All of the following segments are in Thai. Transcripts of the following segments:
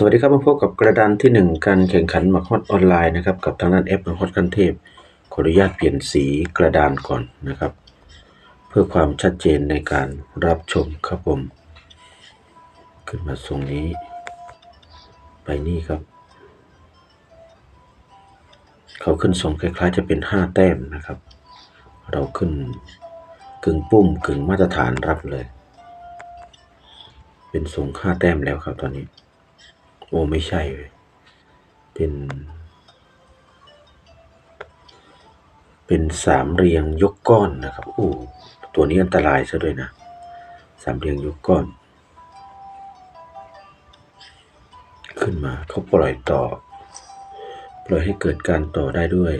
สวัสดีครับมาพบกับกระดานที่ 1 การแข่งขันหมากฮอตออนไลน์นะครับกับทางด้านแอปหมากฮอตคันเทพ ขออนุญาตเปลี่ยนสีกระดานก่อนนะครับ เพื่อความชัดเจนในการรับชมครับผม ขึ้นมาทรงนี้ ไปนี่ครับ เขาขึ้นทรงคล้ายๆ จะเป็น 5 แต้มนะครับ เราขึ้นกึ่งปุ้มกึ่งมาตรฐานรับเลย เป็นทรง5แต้มแล้วครับตอนนี้ โอ้ไม่ใช่ เป็น เป็นสามเรียงยกก้อนนะครับโอ้ตัวนี้อันตรายซะด้วยนะสามเรียงยกก้อน ขึ้นมาเขาปล่อยต่อ ปล่อยให้เกิดการต่อได้ด้วย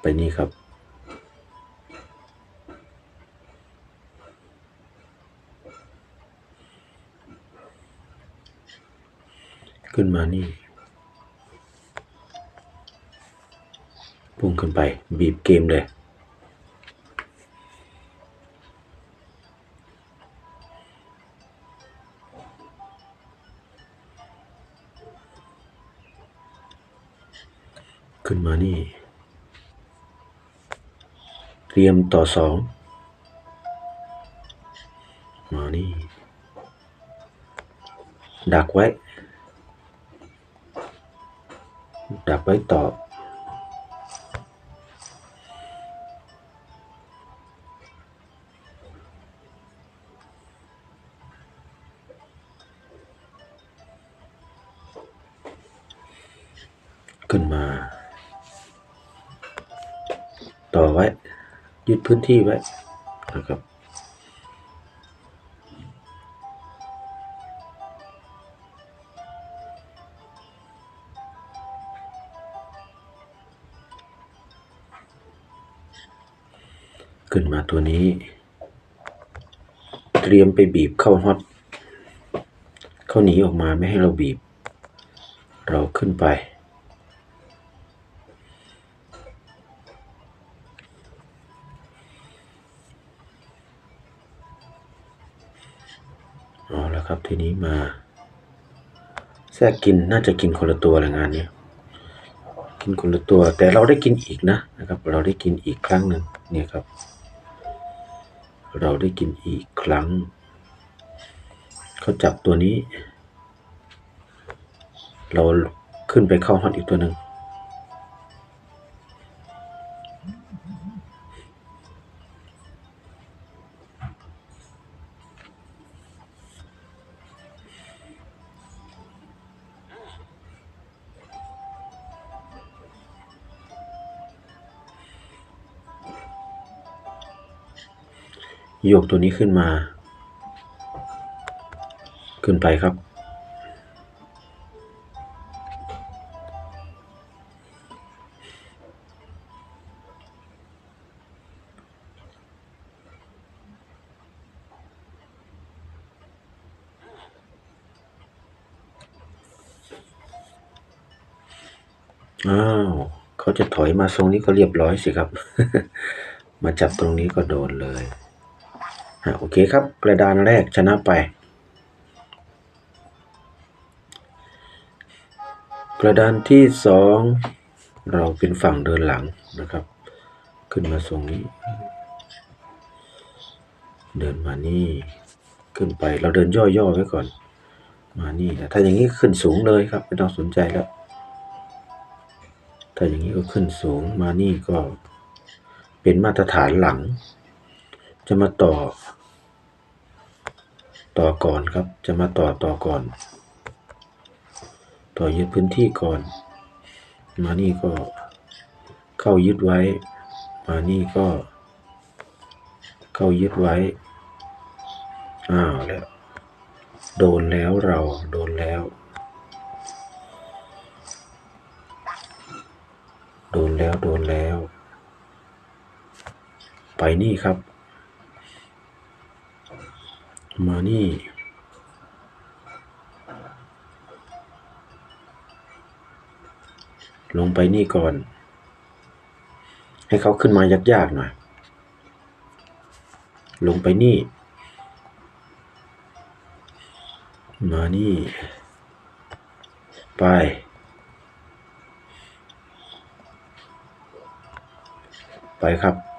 ไปนี่ครับ ขึ้นมานี่ พุ่งขึ้นไป บีบเกมเลย ขึ้นมานี่ เตรียมต่อสอง มานี่ ดักไว้ ดักไว้ต่อขึ้นมา ต่อไว้ ยึดพื้นที่ไว้นะครับ ขึ้นมาตัวนี้ เตรียมไปบีบเข้าฮอตเข้าหนีออกมาไม่ให้เราบีบ เราขึ้นไป เอาแล้วครับทีนี้มาแทรกกินน่าจะกินคนละตัวแหละงานนี้กินคนละตัวแต่เราได้กินอีกนะนะครับ เราได้กินอีกครั้งหนึ่งเนี่ยครับ เราได้กินอีกครั้ง เขาจับตัวนี้ เราขึ้นไปเข้าฮอตอีกตัวหนึ่ง โยกตัวนี้ขึ้นมา ขึ้นไปครับ อ้าวเขาจะถอยมาทรงนี้ก็เรียบร้อยสิครับ มาจับตรงนี้ก็โดนเลย โอเคครับ กระดานแรกชนะไป กระดานที่สองเราเป็นฝั่งเดินหลังนะครับ ขึ้นมาทรงนี้ เดินมานี่ ขึ้นไปเราเดินย่อๆไว้ก่อน มานี่ถ้าอย่างนี้ขึ้นสูงเลยครับ ไม่ต้องสนใจแล้ว ถ้าอย่างนี้ก็ขึ้นสูงมานี่ก็เป็นมาตรฐานหลัง จะมาต่อ ต่อก่อนครับ จะมาต่อต่อก่อน ต่อยึดพื้นที่ก่อน มานี่ก็เข้ายึดไว้ มานี่ก็ เข้ายึดไว้ อ้าวแล้ว โดนแล้วเราโดนแล้ว โดนแล้วโดนแล้ว ไปนี่ครับ มานี่ ลงไปนี่ก่อน ให้เขาขึ้นมายากๆหน่อย ลงไปนี่ มานี่ ไป ไปครับ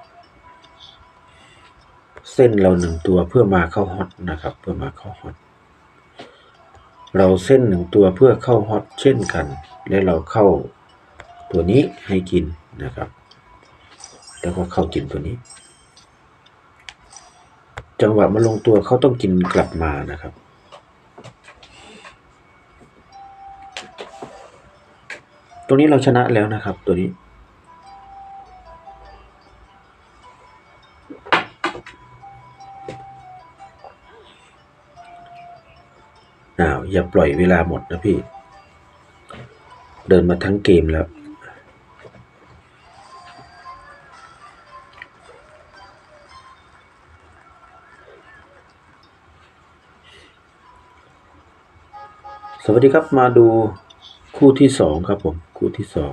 เส้นเราหนึ่งตัวเพื่อมาเข้าฮอตนะครับ เพื่อมาเข้าฮอตเราเส้นหนึ่งตัวเพื่อเข้าฮอตเช่นกัน และเราเข้าตัวนี้ให้กินนะครับ แล้วก็เข้ากินตัวนี้ จังหวะมาลงตัวเขาต้องกินกลับมานะครับตรงนี้เราชนะแล้วนะครับตัวนี้ อย่าปล่อยเวลาหมดนะพี่ เดินมาทั้งเกมแล้ว สวัสดีครับมาดูคู่ที่สองครับผม คู่ที่สอง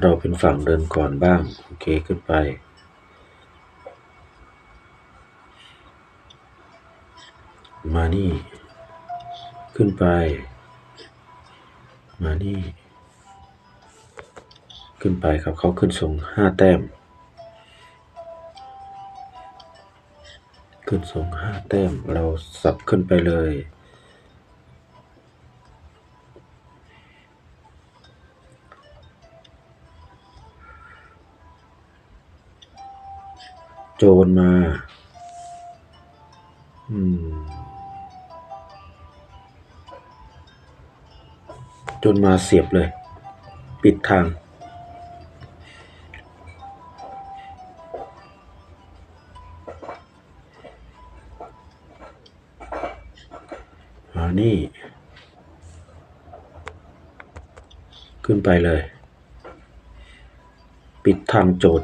เราเป็นฝั่งเดินก่อนบ้าง โอเคขึ้นไปมานี่ ขึ้นไป มานี่ ขึ้นไปครับเขาขึ้นส่งห้าแต้ม ขึ้นส่งห้าแต้ม เราสับขึ้นไปเลย โจรมา อืม จนมาเสียบเลย ปิดทาง มานี่ ขึ้นไปเลย ปิดทางโจร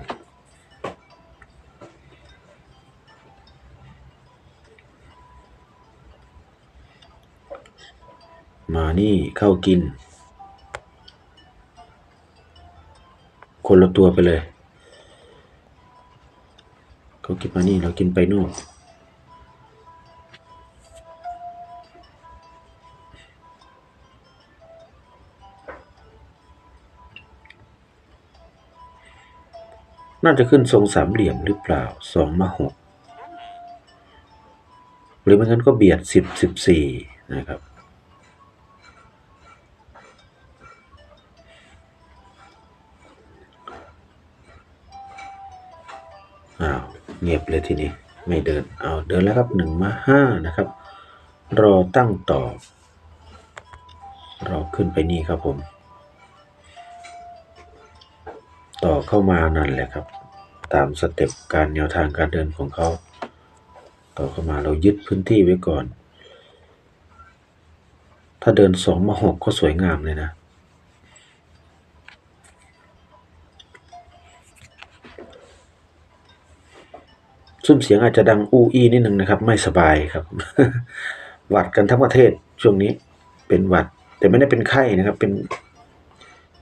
มานี่เข้ากิน คนละตัวไปเลย เขากินมานี่เรากินไปนู่นน่าจะขึ้นทรงสามเหลี่ยมหรือเปล่าสองมาหกหรือไม่งั้นก็เบียดสิบสิบสี่นะครับ งียบเลยทีนี้ไม่เดินเอาเดินแล้วครับหนึ่งมาห้านะครับ รอตั้งต่อรอขึ้นไปนี่ครับผม ต่อเข้ามานั่นแหละครับ ตามสเต็ปการแนวทางการเดินของเขา ต่อเข้ามาเรายึดพื้นที่ไว้ก่อน ถ้าเดินสองมาหกก็สวยงามเลยนะ ซุ้มเสียงอาจจะดังอู้อี้นิดนึงนะครับ ไม่สบายครับ หวัดกันทั้งประเทศช่วงนี้เป็นหวัด แต่ไม่ได้เป็นไข้นะครับ เป็น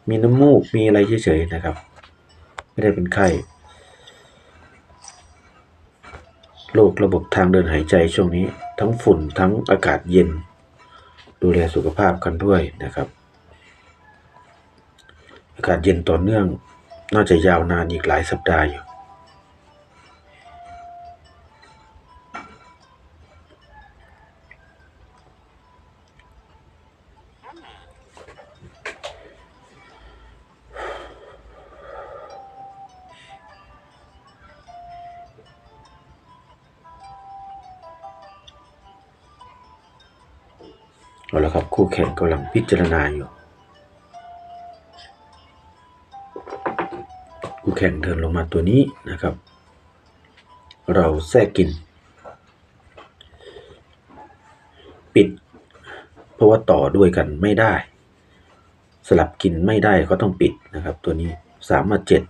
มีน้ำมูกมีอะไรเฉยๆนะครับ ไม่ได้เป็นไข้โรคระบบทางเดินหายใจช่วงนี้ ทั้งฝุ่นทั้งอากาศเย็น ดูแลสุขภาพกันด้วยนะครับ อากาศเย็นต่อเนื่องน่าจะยาวนานอีกหลายสัปดาห์อยู่ กำลังพิจารณาอยู่คู่แข่งเดินลงมาตัวนี้นะครับ เราแทรกกิน ปิด เพราะว่าต่อด้วยกันไม่ได้ สลับกินไม่ได้ก็ต้องปิดนะครับ ตัวนี้สามมาเจ็ด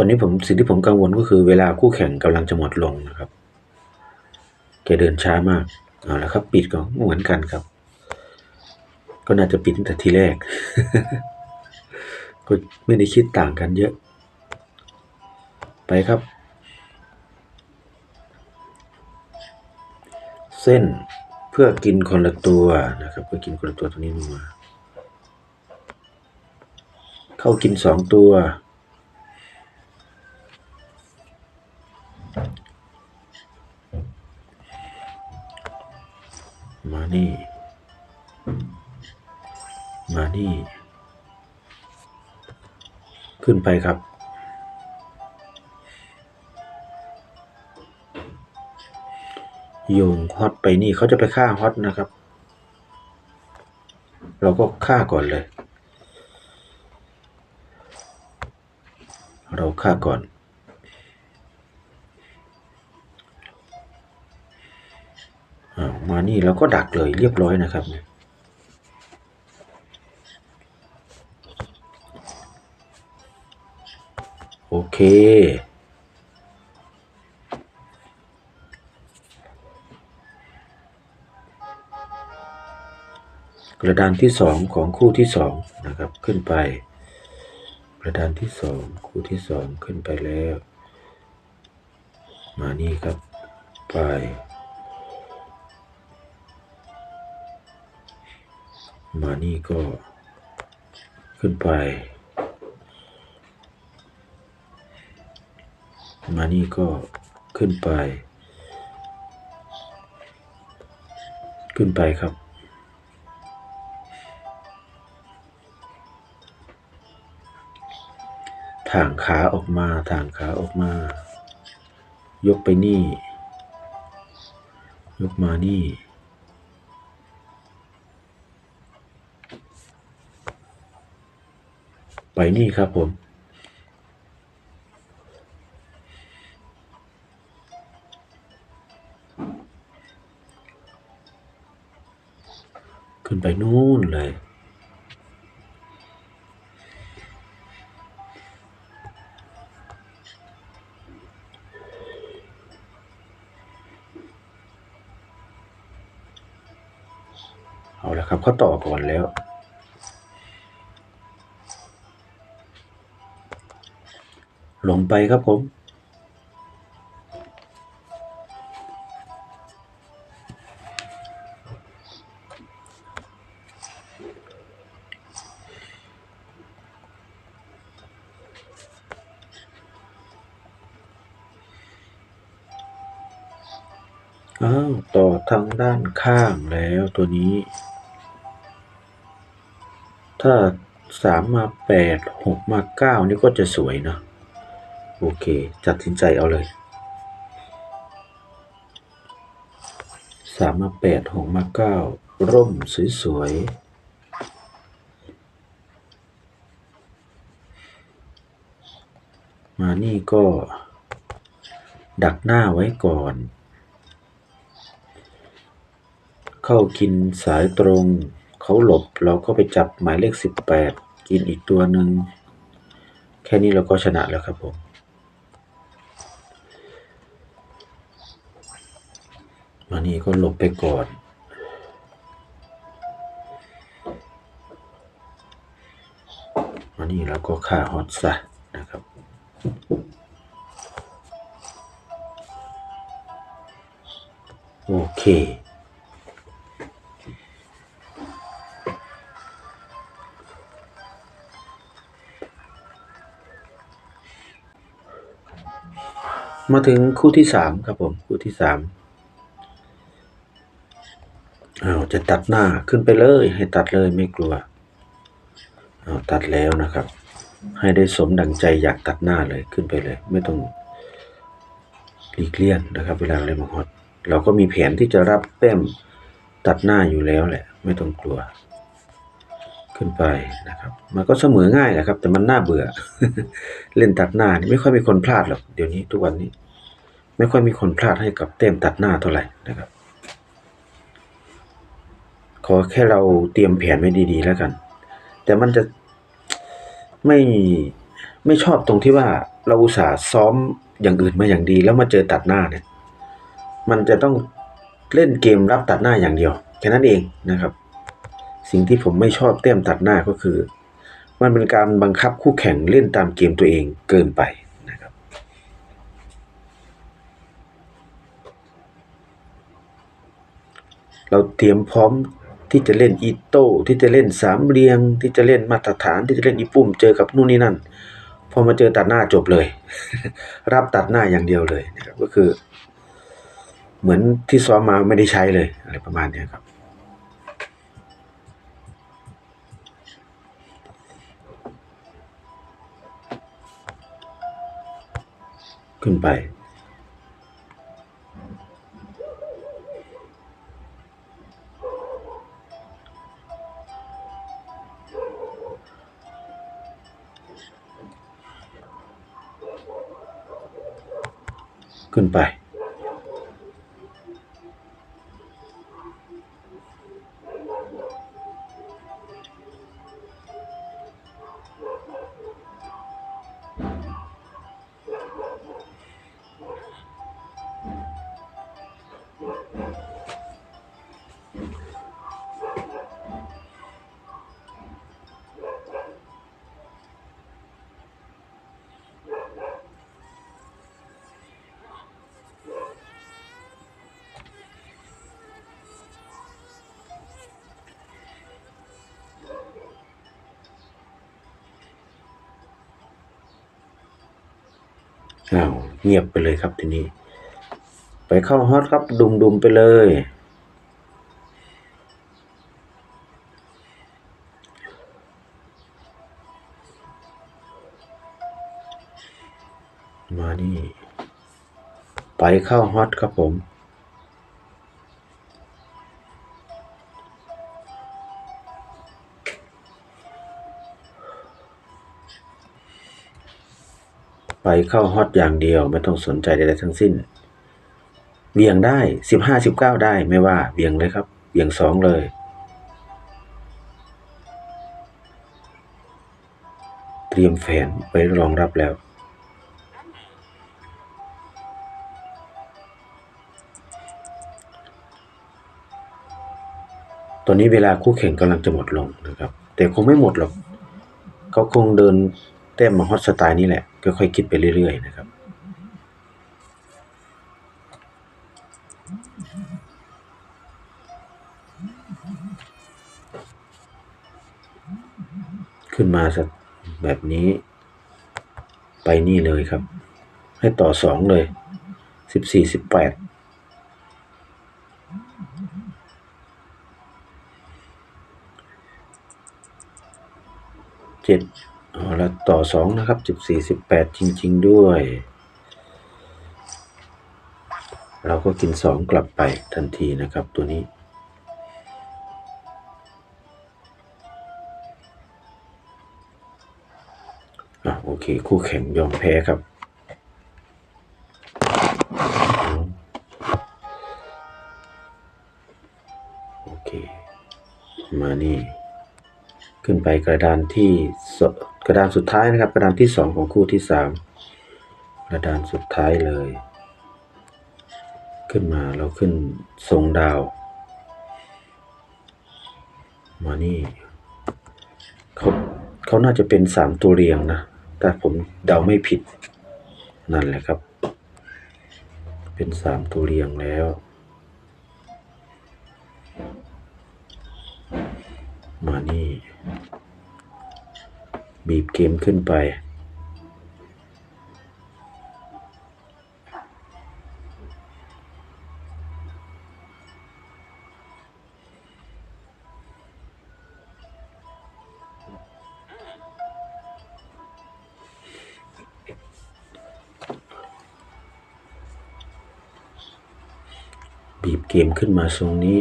อนนี้ผมสิ่งที่ผมกังวลก็คือเวลาคู่แข่งกำลังจะหมดลงนะครับแกเดินช้ามากเอาละครับ ปิดก็เหมือนกันครับ ก็น่าจะปิดตั้งแต่ทีแรก ก็ไม่ได้คิดต่างกันเยอะ ไปครับ เส้นเพื่อกินคนละตัวนะครับ เพื่อกินคนละตัวตรงนี้มา เข้ากินสองตัว มานี่ มานี่ ขึ้นไปครับ โยงฮอตไปนี่เขาจะไปฆ่าฮอตนะครับ เราก็ฆ่าก่อนเลย เราฆ่าก่อน มานี่เราก็ดักเลยเรียบร้อยนะครับเนี่ยโอเค กระดานที่สองของคู่ที่สองนะครับขึ้นไป กระดานที่สองคู่ที่สองขึ้นไปแล้ว มานี่ครับไป มานี่ก็ขึ้นไป มานี่ก็ขึ้นไป ขึ้นไปครับถ่างขาออกมาถ่างขาออกมา ยกไปนี่ ยกมานี่ ไปนี่ครับผม ขึ้นไปนู่นเลยเอาละครับเขาต่อก่อนแล้ว ลงไปครับผม อ้าว ต่อทางด้านข้างแล้วตัวนี้ ถ้าสามมาแปดหกมาเก้านี่ก็จะสวยนะ โอเคตัดสินใจเอาเลยสามมาแปดหกมาเก้าร่มสวยๆ มานี่ก็ ดักหน้าไว้ก่อน เข้ากินสายตรงเขาหลบเราก็ไปจับหมายเลขสิบแปดกินอีกตัวหนึ่ง แค่นี้เราก็ชนะแล้วครับผม มานี่ก็หลบไปก่อนมานี่เราก็ฆ่าฮอตซะนะครับโอเค มาถึงคู่ที่สามครับผม คู่ที่สาม จะตัดหน้าขึ้นไปเลย ให้ตัดเลยไม่กลัวอ้าตัดแล้วนะครับ ให้ได้สมดังใจอยากตัดหน้าเลยขึ้นไปเลย ไม่ต้องหลีกเลี่ยงนะครับ เวลาเราเล่นมังฮอตเราก็มีแผนที่จะรับแต้มตัดหน้าอยู่แล้วแหละ ไม่ต้องกลัว ขึ้นไปนะครับ มันก็เสมอง่ายแหละครับ แต่มันน่าเบื่อ เล่นตัดหน้านี่ไม่ค่อยมีคนพลาดหรอกเดี๋ยวนี้ทุกวันนี้ ไม่ค่อยมีคนพลาดให้กับเต้มตัดหน้าเท่าไหร่นะครับ ขอแค่เราเตรียมแผนไว้ดี ๆ แล้วกัน แต่มันจะไม่ไม่ชอบตรงที่ว่าเราอุตส่าห์ซ้อมอย่างอื่นมาอย่างดี แล้วมาเจอตัดหน้าเนี่ย มันจะต้องเล่นเกมรับตัดหน้าอย่างเดียวแค่นั้นเองนะครับ สิ่งที่ผมไม่ชอบเต้มตัดหน้าก็คือ มันเป็นการบังคับคู่แข่งเล่นตามเกมตัวเองเกินไปนะครับเราเตรียมพร้อม ที่จะเล่นอีโต้ที่จะเล่นสามเหลี่ยมที่จะเล่นมาตรฐานที่จะเล่นอีปุ่มเจอกับนู่นนี่นั่นพอมาเจอตัดหน้าจบเลย รับตัดหน้าอย่างเดียวเลยนะครับก็คือ เหมือนที่ซ้อมมาไม่ได้ใช้เลยอะไรประมาณนี้ครับขึ้นไป ขึ้นไป อ้าวเงียบไปเลยครับทีนี้ ไปเข้าฮอตครับดุมดุมๆไปเลย มานี่ ไปเข้าฮอตครับผม ไปเข้าฮอตอย่างเดียวไม่ต้องสนใจใดๆทั้งสิ้นเบี่ยงได้สิบห้าสิบเก้าได้ไม่ว่าเบี่ยงเลยครับเบี่ยงสองเลย เตรียมแผนไว้รองรับแล้ว ตอนนี้เวลาคู่แข่งกำลังจะหมดลงนะครับ แต่คงไม่หมดหรอก เขาคงเดินแต้มมาฮอตสไตล์นี้แหละ ก็ค่อยคิดไปเรื่อยๆนะครับ ขึ้นมาสักแบบนี้ ไปนี่เลยครับ ให้ต่อสองเลยสิบสี่สิบแปดเจ็ด เอาละต่อสองนะครับสิบสี่สิบแปดจริง ๆ ด้วย เราก็กินสองกลับไปทันทีนะครับตัวนี้อะโอเค คู่แข่งยอมแพ้ครับโอเค มานี่ ขึ้นไปกระดานที่กระดานสุดท้ายนะครับ กระดานที่สองของคู่ที่สามกระดานสุดท้ายเลย ขึ้นมาเราขึ้นทรงดาว มานี่เขาเขาน่าจะเป็นสามตัวเรียงนะถ้าผมเดาไม่ผิดนั่นแหละครับ เป็นสามตัวเรียงแล้วมานี่ บีบเกมขึ้นไป บีบเกมขึ้นมาทรงนี้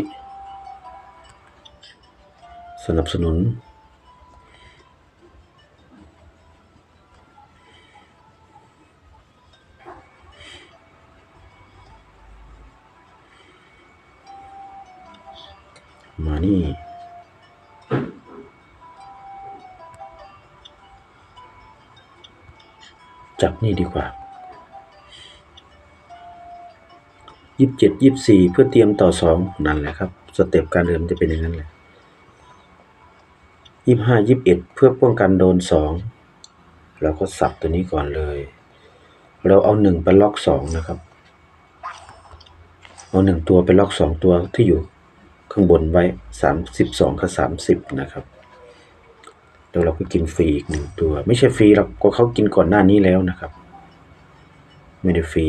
สนับสนุน จับนี่ดีกว่ายี่สิบเจ็ดยี่สิบสี่เพื่อเตรียมต่อสองนั่นแหละครับ สเต็ปการเดินมันจะเป็นอย่างนั้นแหละยี่ห้ายี่สิบเอ็ดเพื่อป้องกันโดนสองเราก็สับตัวนี้ก่อนเลย เราเอาหนึ่งไปล็อกสองนะครับ เอาหนึ่งตัวไปล็อกสองตัวที่อยู่ข้างบนไว้สามสิบสองกับสามสิบนะครับ แล้วเราก็กินฟรีอีกหนึ่งตัว ไม่ใช่ฟรีเราก็เขากินก่อนหน้านี้แล้วนะครับ ไม่ได้ฟรี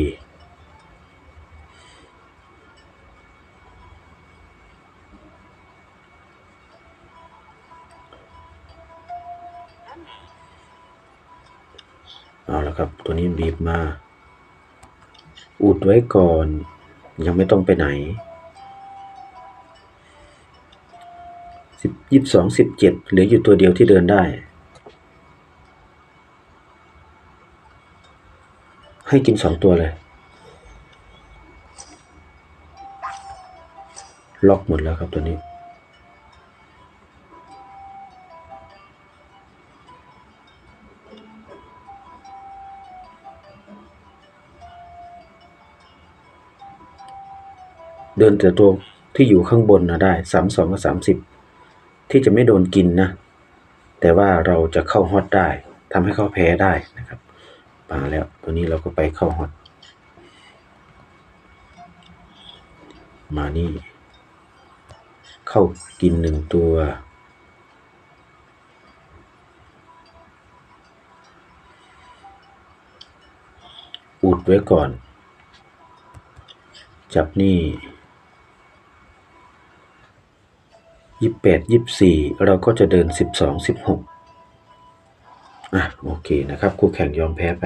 เอาละครับ ตัวนี้บีบมา อุดไว้ก่อน ยังไม่ต้องไปไหน ยี่สิบสองสิบเจ็ดเหลืออยู่ตัวเดียวที่เดินได้ ให้กินสองตัวเลย ล็อกหมดแล้วครับตัวนี้เดินแต่ตัวที่อยู่ข้างบนนะได้สามสองกับสามสิบ ที่จะไม่โดนกินนะ แต่ว่าเราจะเข้าฮอตได้ทำให้เขาแพ้ได้นะครับมาแล้วตัวนี้เราก็ไปเข้าฮอตมานี่ เข้ากินหนึ่งตัวอุดไว้ก่อน จับนี่ ยี่แปดยี่สี่เราก็จะเดินสิบสองสิบหกอะโอเคนะครับคู่แข่งยอมแพ้ไป